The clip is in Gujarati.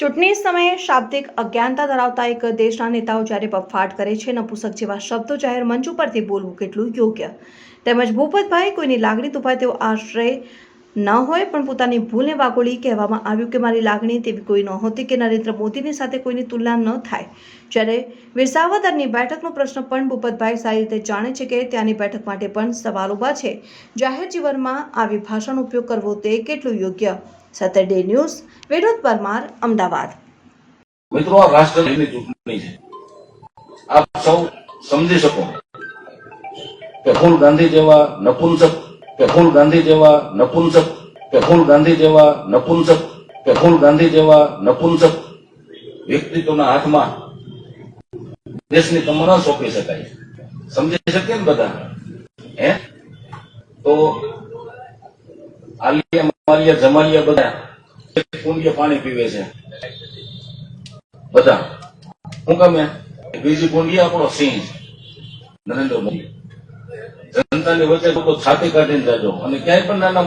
ચૂંટણી સમયે શાબ્દિક અજ્ઞાનતા ધરાવતા એક દેશના નેતાઓ જ્યારે બફાટ કરે છે, નપુસક જેવા શબ્દો જાહેર મંચ ઉપરથી બોલવું કેટલું યોગ્ય? તેમજ ભૂપતભાઈ કોઈની લાગણી દુભાય તેવો આશ્રય ન હોય પણ પોતાની ભૂલને વાગોળી કહેવામાં આવ્યું કે મારી લાગણી તેવી કોઈ નહોતી કે નરેન્દ્ર મોદીની સાથે કોઈની તુલના ન થાય. જ્યારે વિસાવદરની બેઠકનો પ્રશ્ન પણ ભૂપતભાઈ સારી રીતે જાણે છે કે ત્યાંની બેઠક માટે પણ સવાલ ઊભા છે. જાહેર જીવનમાં આવી ભાષાનો ઉપયોગ કરવો તે કેટલું યોગ્ય? Saturday news, Vinod Parmar, Ahmedabad. મિત્રો, આ રાષ્ટ્રની ચૂંટણી છે. આપ સૌ સમજી શકો રાહુલ ગાંધી જેવા નપુંસક રાહુલ ગાંધી જેવા નપુંસક કે રાહુલ ગાંધી જેવા નપુંસક કે રાહુલ ગાંધી જેવા નપુંસક વ્યક્તિત્વના હાથમાં દેશની કમર ન સોંપી શકાય સમજી શકીએ ને બધા હે તો આલિયા માલિયા જમાલિયા બધા કુંડિયા પાણી પીવે છે બધા શું કામે બીજી કુંડી આપણો સિંહ નરેન્દ્ર મોદી જનતાની વચ્ચે લોકો છાતી કાઢીને જાજો. અને ક્યાંય પણ નાના